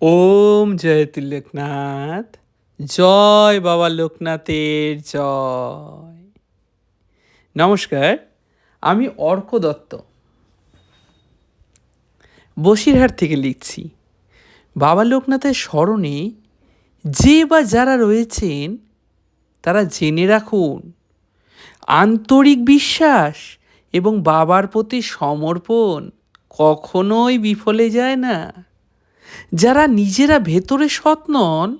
ওম জয়তু লোকনাথ জয় বাবা লোকনাথের জয়। নমস্কার, আমি অর্ক দত্ত। বসিরহাট থেকে লিখছি, বাবা লোকনাথের স্মরণে যে বা যারা রয়েছেন, তারা জেনে রাখুন, আন্তরিক বিশ্বাস এবং বাবার প্রতি সমর্পণ কখনোই বিফলে যায় না। যারা নিজেরা ভেতরে সৎ নন,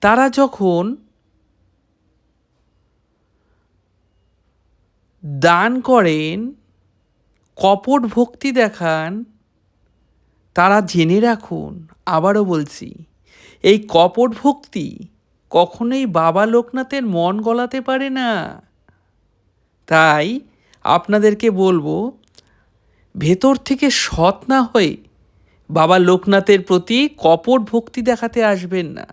তারা যখন দান করেন, কপট ভক্তি দেখান, তারা জেনে রাখুন। আবারও বলছি, এই কপট ভক্তি কখনোই বাবা লোকনাথের মন গলাতে পারে না। তাই আপনাদেরকে বলব, ভেতর থেকে সৎ না হয়ে বাবা লোকনাথের প্রতি কপট ভক্তি দেখাতে আসবেন না।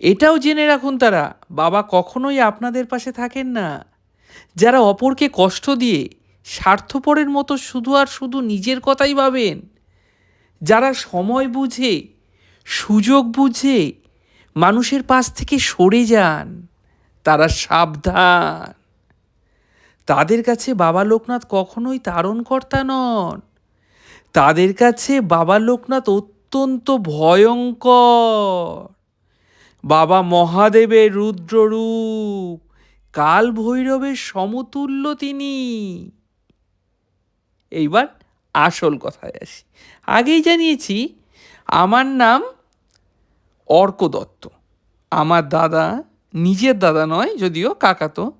এটাও জেনে রাখুন তারা, বাবা কখনোই আপনাদের পাশে থাকেন না। যারা অপরকে কষ্ট দিয়ে, স্বার্থপরের মতো শুধু আর শুধু নিজের কথাই ভাবেন। যারা সময় বুঝে, সুযোগ বুঝে, মানুষের পাশ থেকে সরে যান, তারা সাবধান। তাদের কাছে বাবা লোকনাথ কখনোই তারণকর্তা নন। তাদের কাছে বাবা লোকনাথ অত্যন্ত ভয়ঙ্কর। বাবা মহাদেবের রুদ্ররূপ কাল ভৈরবের সমতুল্য তিনি। এইবার আসল কথায় আসি। আগেই জানিয়েছি, আমার নাম অর্ক দত্ত আমার দাদা নিজের দাদা নয়, যদিও কাকাতো।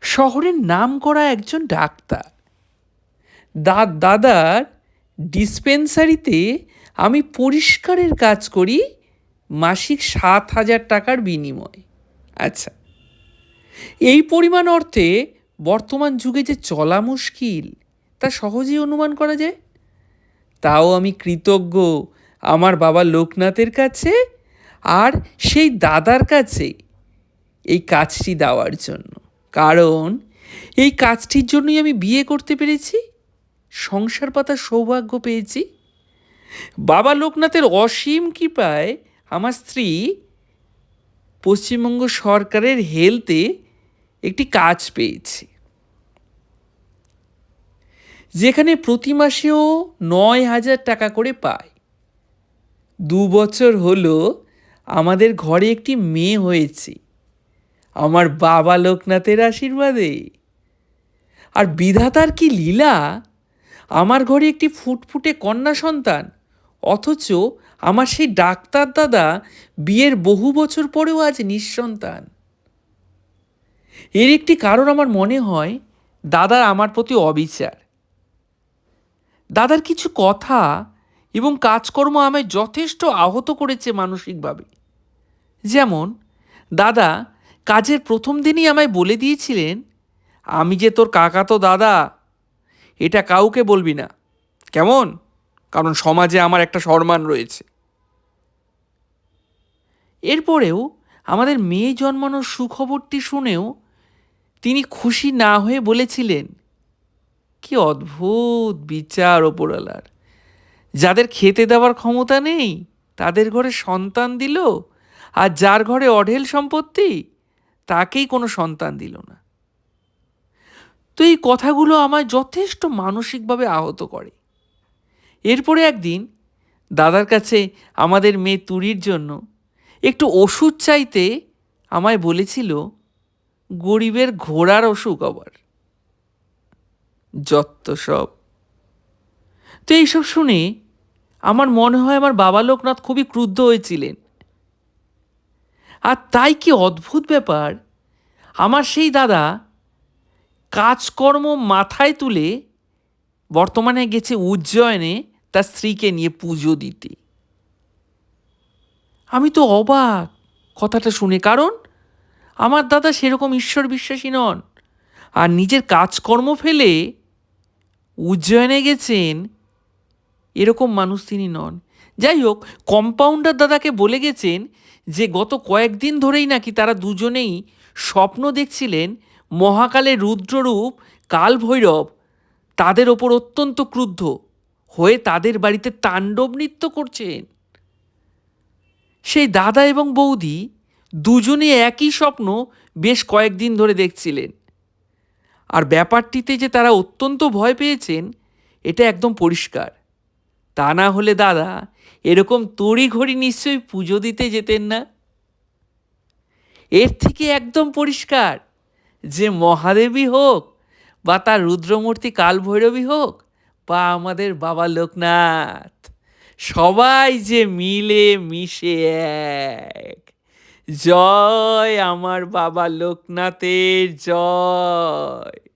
শহরের নাম করা একজন ডাক্তার। দাদার ডিসপেন্সারিতে আমি পরিষ্কারের কাজ করি মাসিক সাত হাজার টাকার বিনিময়। আচ্ছা এই পরিমাণ অর্থে বর্তমান যুগে যে চলা মুশকিল, তা সহজেই অনুমান করা যায়? তাও আমি কৃতজ্ঞ আমার বাবা লোকনাথের কাছে আর সেই দাদার কাছে এই কাজটি দেওয়ার জন্য। কারণ এই কাজটির জন্যই আমি বিয়ে করতে পেরেছি। সংসার পাতার সৌভাগ্য পেয়েছি। বাবা লোকনাথের অসীম কৃপায় আমার স্ত্রী পশ্চিমবঙ্গ সরকারের হেলথে একটি কাজ পেয়েছে। যেখানে প্রতি মাসেও নয় হাজার টাকা করে পায়। দু বছর হলো আমাদের ঘরে একটি মেয়ে হয়েছে। আমার বাবা লোকনাথের আশীর্বাদে। আর বিধাতার কি লীলা? আমার ঘরে একটি ফুটফুটে কন্যা সন্তান। অথচ আমার সেই ডাক্তার দাদা বিয়ের বহু বছর পরেও আজ নিঃসন্তান। এর একটি কারণ আমার মনে হয়, দাদার আমার প্রতি অবিচার। দাদার কিছু কথা এবং কাজকর্ম আমায় যথেষ্ট আহত করেছে মানসিকভাবে। যেমন, দাদা কাজের প্রথম দিনই আমায় বলে দিয়েছিলেন, আমি যে তোর কাকা তো দাদা এটা কাউকে বলবি না। কেমন? কারণ সমাজে আমার একটা সম্মান রয়েছে। এরপরেও আমাদের মেয়ে জন্মানোর সুখবরটি শুনেও তিনি খুশি না হয়ে বলেছিলেন, কি অদ্ভুত বিচার ওপরালার যাদের খেতে দেওয়ার ক্ষমতা নেই, তাদের ঘরে সন্তান দিল, আর যার ঘরে অঢেল সম্পত্তি, তাকেই কোনো সন্তান দিল না। এই কথাগুলো আমায় যথেষ্ট মানসিকভাবে আহত করে। এরপরে একদিন দাদার কাছে আমাদের মেয়ে তুরির জন্য একটু ওষুধ চাইতে আমায় বলেছিল, গরিবের ঘোড়ার অসুখ আবার। যত্ত সব। তো এইসব শুনে আমার মনে হয় আমার বাবা লোকনাথ খুবই ক্রুদ্ধ হয়েছিলেন। আর তাই কি অদ্ভুত ব্যাপার, আমার সেই দাদা কাজকর্ম মাথায় তুলে বর্তমানে গেছে উজ্জয়নে তার স্ত্রীকে নিয়ে পুজো দিতে। আমি তো অবাক কথাটা শুনে, কারণ আমার দাদা সেরকম ঈশ্বর বিশ্বাসী নন। আর নিজের কাজকর্ম ফেলে উজ্জয়নে গেছেন এরকম মানুষ তিনি নন। যাই হোক কম্পাউন্ডার দাদাকে বলে গেছেন যে, গত কয়েকদিন ধরেই নাকি তারা দুজনেই স্বপ্ন দেখছিলেন মহাকালের রুদ্ররূপ কাল ভৈরব তাদের ওপর অত্যন্ত ক্রুদ্ধ হয়ে তাদের বাড়িতে তাণ্ডব নৃত্য করছেন। সেই দাদা এবং বৌদি দুজনে একই স্বপ্ন বেশ কয়েকদিন ধরে দেখছিলেন। আর ব্যাপারটিতে যে তারা অত্যন্ত ভয় পেয়েছেন, এটা একদম পরিষ্কার। তা না হলে দাদা, এরকম তড়িঘড়ি নিশ্চয়ই পুজো দিতে যেতেন না? এর থেকে একদম পরিষ্কার যে মহাদেবী হোক বা তার রুদ্রমূর্তি কালভৈরবী হোক বা আমাদের বাবা লোকনাথ, সবাই যে মিলে মিশে এক। জয় আমার বাবা লোকনাথের, জয়।